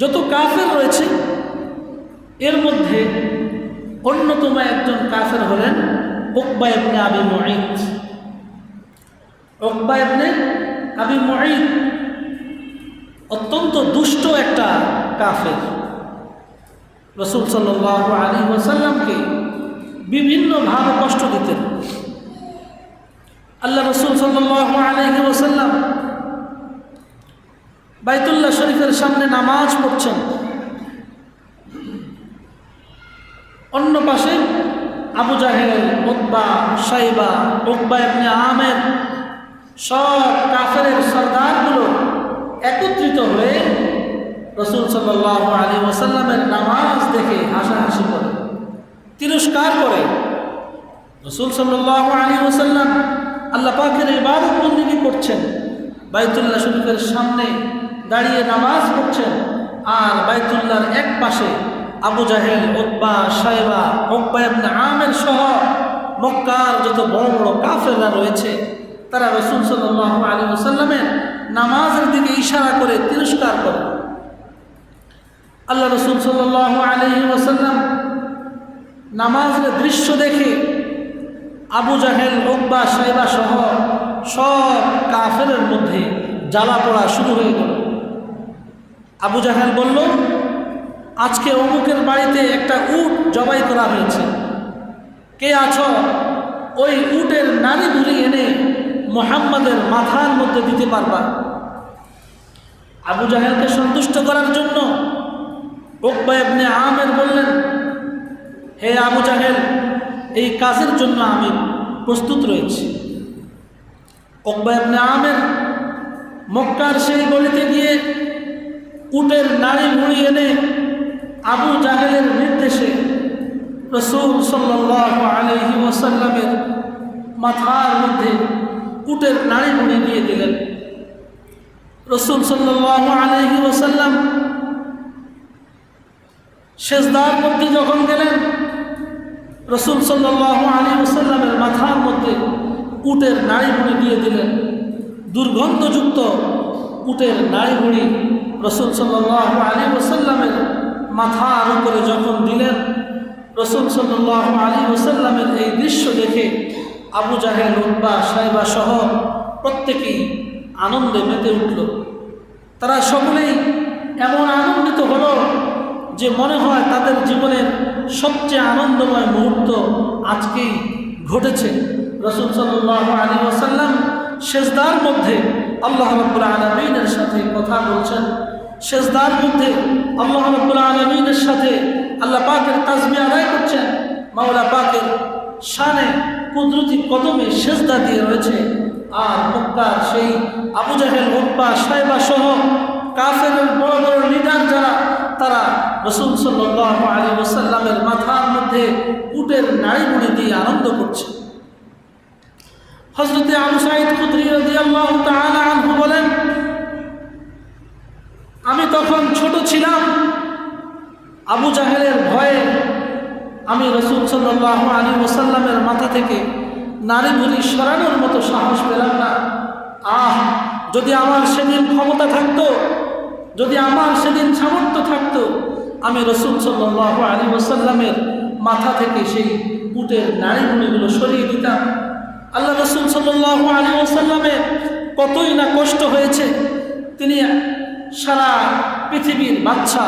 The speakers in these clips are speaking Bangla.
যত কাফের রয়েছে, এর মধ্যে অন্যতম একজন কাফের হলেন ওকবা ইবনে আবি মুঈদ। ওকবা ইবনে আবি মুঈদ অত্যন্ত দুষ্ট একটা কাফের। রসুল সাল্লাহ আলী ওসাল্লামকে বিভিন্নভাবে কষ্ট দিতেন। আল্লাহ রসুল সাল্লাহ আলহি ওসাল্লাম বাইতুল্লাহ শরীফের সামনে নামাজ পড়ছেন। অন্য পাশে আবু জাহেল ওকবা সাইবা ওকবা এমনি আহমেদ সব কাফের সর্দারগুলো একত্রিত হয়ে রসুল সাল্লাহ আলী ওসাল্লামের নামাজ দেখে হাসাহাসি করে, তিরস্কার করে। রসুল সাল্লাহ আলী ওসাল্লাম আল্লাহ পাকের ইবাদত বন্দিগি করছেন। বাইতুল্লাহ শরীফের সামনে দাঁড়িয়ে নামাজ পড়ছেন। আর বাইতুল্লাহর এক পাশে আবু জাহেল ওকবা সাহেবা ওকবা আমের সহ মক্কার যত বড় বড় কাফেররা রয়েছে, তারা রসুল সাল্লাহ আলী ওসাল্লামের নামাজের দিকে ইশারা করে তিরস্কার করে। আল্লাহ রসুল সাল্লাহ আলহি ওসাল্লাম নামাজের দৃশ্য দেখে আবু জাহেল ওকবা সাহেবা সহ সব কাফের মধ্যে জ্বালা পড়া শুরু হয়ে গেল। আবু জাহেল বলল, আজকে অমুকের বাড়িতে একটা উট জবাই করা হয়েছে। কে আছো? ওই উটের নারী বুড়ি এনে মোহাম্মদের মাথার মধ্যে দিতে পারবা। আবু জাহেলকে সন্তুষ্ট করার জন্য ওকবা ইবনে আমের বললেন, হে আবু জাহেল, এই কাজের জন্য আমি প্রস্তুত রয়েছি। ওকবা ইবনে আমের মক্কার সেই গলিতে গিয়ে উটের নারী মুড়ি এনে আবু জাহেলের নির্দেশে রসুল সাল্লাহ আলহি ওসাল্লামের মাথার মধ্যে উটের নারী মুড়ি দিয়ে দিলেন। রসুল সাল্লাহ আলহি ওসাল্লাম শেষদার মধ্যে যখন গেলেন, রসুল সাল্লাহ আলী ওসাল্লামের মাথার মধ্যে উটের নাড়ি ভুড়ি দিয়ে দিলেন। দুর্গন্ধযুক্ত উটের নাড়ি ভুড়ি রসুল সাল্লাহ আলী ওসাল্লামের মাথার উপরে যখন দিলেন, রসুল সাল্লাহ আলী ওসাল্লামের এই দৃশ্য দেখে আবু জাহেল উদ্বা সাহেবা সহ প্রত্যেকেই আনন্দে মেতে উঠল। তারা সকলেই এমন আনন্দিত হল যে মনে হয় তাদের জীবনের সবচেয়ে আনন্দময় মুহূর্ত আজকেই ঘটেছে। রসুল সাল্লাহ আলী ওসাল্লাম শেষদার মধ্যে আল্লাহ রব্বুল আলমিনের সাথে কথা বলছেন। শেষদার মধ্যে আল্লাহ রব্বুল আলমিনের সাথে আল্লাহ পাকের তাজমি আদায় করছেন। মাওলা পাকের শানে কুদরতি কদমে শেষদা দিয়ে রয়েছে। আর মক্কার সেই আবু জাহেল উব্বা সাহেবা সহ কাফের বড় বড় লিডার যারা, তারা রসুল সাল্লাহ আলী ওসাল্লামের মাথার মধ্যে উটের নাড়ি মুড়ি দিয়ে আনন্দ করছে। হজরতে আবু সাইদ খুদ্রি আল্লাহ আনহু বলেন, আমি তখন ছোট ছিলাম। আবু জাহেলের ভয়ে আমি রসুল সাল্লাহ আলী ওসাল্লামের মাথা থেকে নারী বুড়ি সরানোর মতো সাহস পেলাম না। আহ, যদি আমার সেদিন ক্ষমতা থাকতো, যদি আমার সেদিন সামর্থ্য থাকতো, আমি রসুল সাল্লাহ আলী ওসাল্লামের মাথা থেকে সেই উটের নাড়িগুলিগুলো সরিয়ে দিতাম। আল্লাহ রসুল সাল্লাহ আলী ওসাল্লামের কতই না কষ্ট হয়েছে। তিনি সারা পৃথিবীর বাচ্চা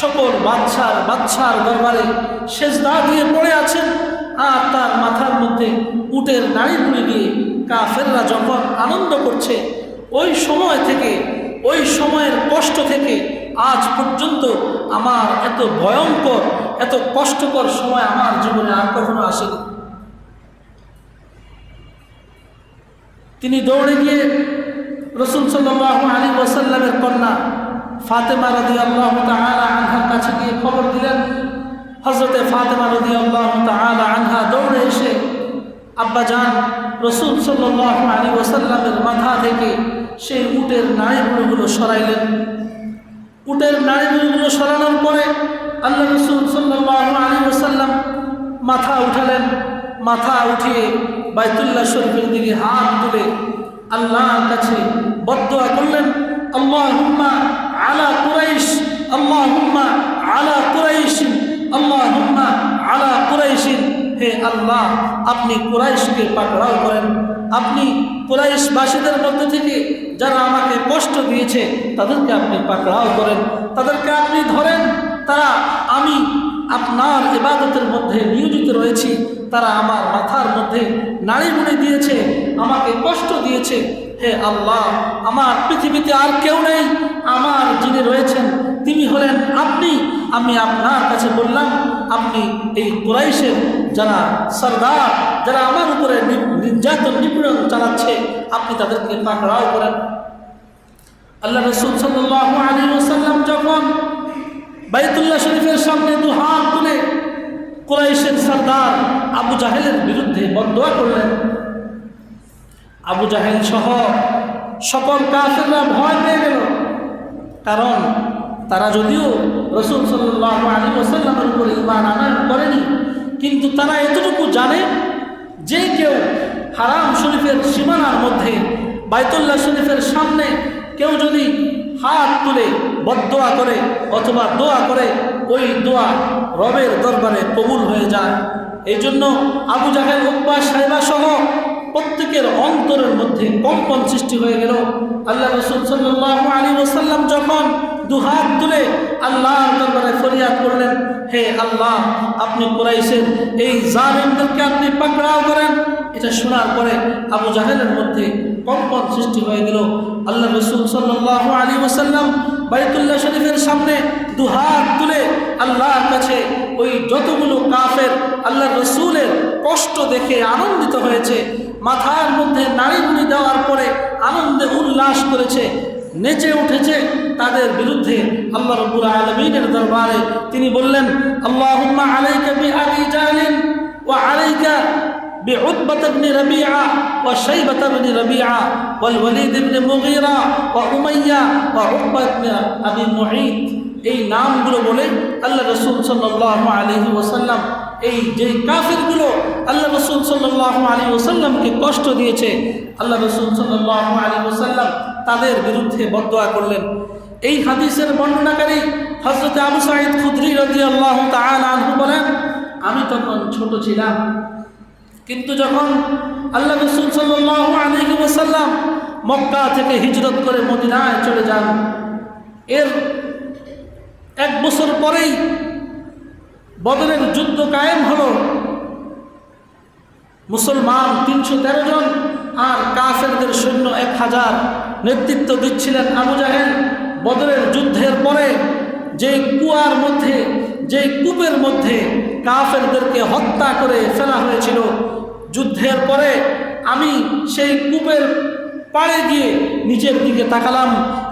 সকল বাচ্চার বাচ্চার দরবারে সেজদা দিয়ে পড়ে আছেন আর তার মাথার মধ্যে উটের নাড়িগুলি দিয়ে কাফেররা যখন আনন্দ করছে, ওই সময় থেকে, ওই সময়ের কষ্ট থেকে আজ পর্যন্ত আমার এত ভয়ঙ্কর, এত কষ্টকর সময় আমার জীবনে আর কখনো আসেনি। তিনি দৌড়ে গিয়ে রসুল সাল্লাহ আলী ওসাল্লামের কন্যা ফাতেমা রদি আল্লাহ আনহার কাছে গিয়ে খবর দিলেন হজরতে ফাতেমা রদি আল্লাহ আনহা দৌড়ে এসে আব্বা যান রসুল সাল্লাহ আলী ওসাল্লামের মাথা থেকে সেই উটের নাড়িগুলোগুলো সরাইলেন। উটের নাড়িগুলোগুলো সরানোর পরে আল্লাহ রসুল সাল্লাহ আলী ওসাল্লাম মাথা উঠালেন। মাথা উঠিয়ে বাইতুল্লাহ শরীফের দিকে হাত তুলে আল্লাহর কাছে বদোয়া করলেন আল্লাহ আলা কুরাইশ আল্লাহ আলা কুরাইশিন আল্লাহ আলা কুরাইশিন। হে আল্লাহ, আপনি কুরাইশকে পাকড়াও করেন। আপনি কুরাইশবাসীদের মধ্যে থেকে যারা আমাকে কষ্ট দিয়েছে, তাদেরকে আপনি পাকড়াও করেন। তাদেরকে আপনি ধরেন, তারা আমি আপনার ইবাদতের মধ্যে নিয়োজিত রয়েছি, তারা আমার মাথার মধ্যে নাড়ি মুড়ি দিয়েছে, আমাকে কষ্ট দিয়েছে। হে আল্লাহ, আমার পৃথিবীতে আর কেউ নেই, আমার যিনি রয়েছেন, তিনি হলেন আপনি। আমি আপনার কাছে বললাম, আপনি এই কুরাইশের যারা সর্দার, যারা আমার উপরে নির্যাতন, নিপীড়ন চালাচ্ছে, আপনি তাদেরকে পাকড়াও করেন। আল্লাহ রসুল সাল্লাহ আলী ওসাল্লাম যখন বাইতুল্লাহ শরীফের সামনে দু হাত তুলে কুরাইশের সর্দার আবু জাহেলের বিরুদ্ধে বদোয়া করলেন। আবু জাহেল সহ সকল কাফেররা ভয় পেয়ে গেল। কারণ তারা যদিও রসুল সাল্লাহ আলী ওসাল্লামের উপরে ইমান আনায়ন করেনি, কিন্তু তারা এতটুকু জানে যে কেউ হারাম শরীফের সীমানার মধ্যে বাইতুল্লাহ শরীফের সামনে কেউ যদি হাত তুলে বদোয়া করে অথবা দোয়া করে ওই দোয়া রবের দরবারে কবুল হয়ে যায়। এই জন্য আবু জাহেল উব্বা সাহেবা সহ প্রত্যেকের অন্তরের মধ্যে কম্পন সৃষ্টি হয়ে গেল। আল্লাহ রসুল সাল্লাহ আলী ওসাল্লাম যখন দুহাত তুলে আল্লাহর দরবারে ফরিয়াদ করলেন, হে আল্লাহ, আপনি কুরাইশের এই জালিমদেরকে আপনি পাকড়াও করেন। এটা শোনার পরে আবু জাহেলের মধ্যে কম্পন সৃষ্টি হয়ে গেল। আল্লাহ রসুল সাল্লাহ আলী ওসাল্লাম বাইতুল্লাহ শরীফের সামনে দুহাত তুলে আল্লাহর কাছে ওই যতগুলো কাফের আল্লাহ রসুলের কষ্ট দেখে আনন্দিত হয়েছে, মাথার মধ্যে নাড়িগুড়ি দেওয়ার পরে আনন্দে উল্লাস করেছে, নেচে উঠেছে তাদের বিরুদ্ধে। আল্লাহ রব্বুল আলমিনের দরবারে তিনি বললেন আল্লাহ আলাইকা বি بعتبة بن ربيعة وشيبة بن ربيعة والوليد بن مغيرة وأمية وعقبة بن أبي معيط এই নামগুলো বলে আল্লাহ রসুল সাল্লাহ আলহি ওসাল্লাম এই যে কাফিরগুলো আল্লাহ রসুল সাল্লাহ আলী ওসাল্লামকে কষ্ট দিয়েছে আল্লাহ রসুল সাল্লাহ আলী ওসাল্লাম তাদের বিরুদ্ধে বদোয়া করলেন এই হাদিসের বর্ণনাকারী হজরত আবু সাইদ খুদ্রি রাজি আল্লাহ আনহু বলেন আমি তখন ছোট ছিলাম কিন্তু যখন আল্লাহ রসুল ওসাল্লাম মক্কা থেকে হিজরত করে মদিনায় চলে যান, এর এক বছর পরেই বদরের যুদ্ধ কায়েম হলো। মুসলমান তিনশো তেরো জন আর কাফেরদের সৈন্য এক হাজার নেতৃত্ব দিচ্ছিলেন আবু জাহেল। বদরের যুদ্ধের পরে যে কুয়ার মধ্যে যে কূপের মধ্যে কাফেরদেরকে হত্যা করে ফেলা হয়েছিল। যুদ্ধের পরে আমি সেই কূপের পাড়ে গিয়ে নিজের দিকে তাকালাম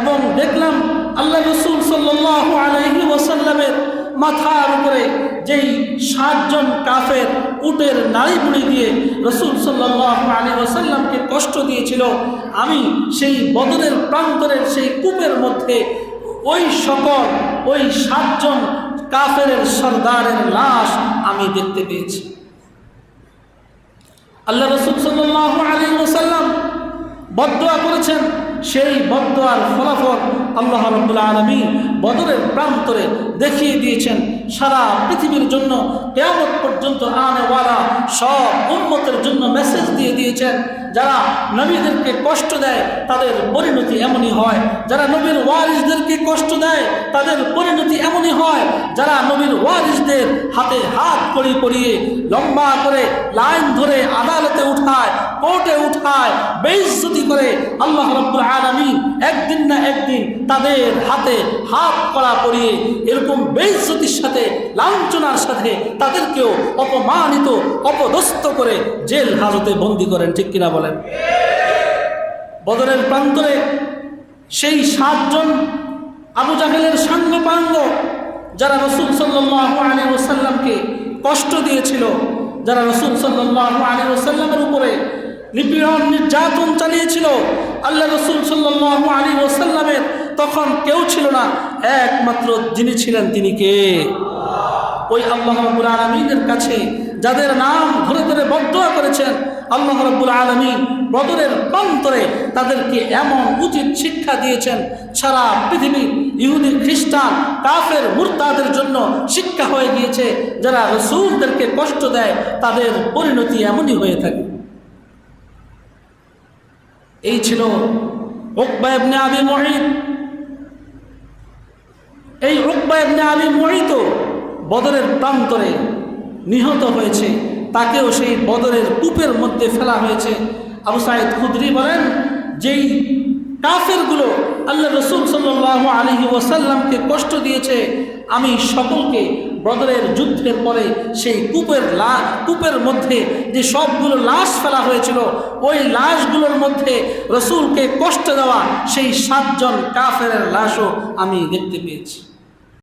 এবং দেখলাম আল্লাহ রসুল সাল্লাহ আলহি ওসাল্লামের মাথার উপরে যেই সাতজন কাফের উটের নাড়ি পুড়ি দিয়ে রসুল সাল্লাহ আলী ওসাল্লামকে কষ্ট দিয়েছিল, আমি সেই বদরের প্রান্তরের সেই কূপের মধ্যে ওই সকল, ওই সাতজন কাফের সর্দারের লাশ আমি দেখতে পেয়েছি। আল্লাহ রসুল সাল্লাহ আলী করেছেন। সেই বদোয়ার ফলাফল আল্লাহ রব্বুল আলমী বদরের প্রান্তরে দেখিয়ে দিয়েছেন। সারা পৃথিবীর জন্য কেয়ামত পর্যন্ত আনেওয়ালা সব উন্মতের জন্য মেসেজ দিয়ে দিয়েছেন। যারা নবীদেরকে কষ্ট দেয়, তাদের পরিণতি এমনই হয়। যারা নবীর ওয়ারিসদেরকে কষ্ট দেয়, তাদের পরিণতি এমনই হয়। যারা নবীর ওয়ারিসদের হাতে হাত পরিয়ে পরিয়ে লম্বা করে লাইন ধরে আদালতে উঠায়, কোর্টে উঠায়, বেইজ্জতি করে আল্লাহ রব্বুল আলমী একদিন না একদিন তাদের হাতে হাত করা পরিয়ে এরকম বেইজ্জতির সাথে, লাঞ্ছনার সাথে তাদেরকেও অপমানিত, অপদস্থ করে জেল হাজতে বন্দি করেন, ঠিক কিনা বলেন? বদরের প্রান্তরে সেই সাতজন আবু জাহেলের সাঙ্গপাঙ্গ যারা রসুল সাল্লাহ আলী ওসাল্লামকে কষ্ট দিয়েছিল, যারা রসুল সাল্লাহ আলী ওসাল্লামের উপরে নিপীড়ন, নির্যাতন চালিয়েছিল। আল্লাহ রসুল সাল্লাহ আলী ওসাল্লামের তখন কেউ ছিল না, একমাত্র যিনি ছিলেন তিনি কে? ওই আল্লাহ রব্বুল আলমিনের কাছে যাদের নাম ধরে ধরে বদয়া করেছেন, আল্লাহ রব্বুল আলমী বদরের প্রান্তরে তাদেরকে এমন উচিত শিক্ষা দিয়েছেন, সারা পৃথিবী ইহুদি, খ্রিস্টান, কাফের, মুরতাদের জন্য শিক্ষা হয়ে গিয়েছে, যারা রসুলদেরকে কষ্ট দেয়, তাদের পরিণতি এমনই হয়ে থাকে। এই ছিল উকবা ইবনে আবি মুঈদ এই উকবা ইবনে আবি মুঈদ বদরের প্রান্তরে নিহত হয়েছে। তাকেও সেই বদরের কূপের মধ্যে ফেলা হয়েছে। আবু সাইদ খুদরি বলেন, যেই কাফেরগুলো আল্লাহ রসুল সাল্লাহ আলহি ওয়াসাল্লামকে কষ্ট দিয়েছে, আমি সকলকে বদরের যুদ্ধের পরে সেই কূপের লাশ কূপের মধ্যে যে সবগুলো লাশ ফেলা হয়েছিল, ওই লাশগুলোর মধ্যে রসুলকে কষ্ট দেওয়া সেই সাতজন কাফের লাশও আমি দেখতে পেয়েছি।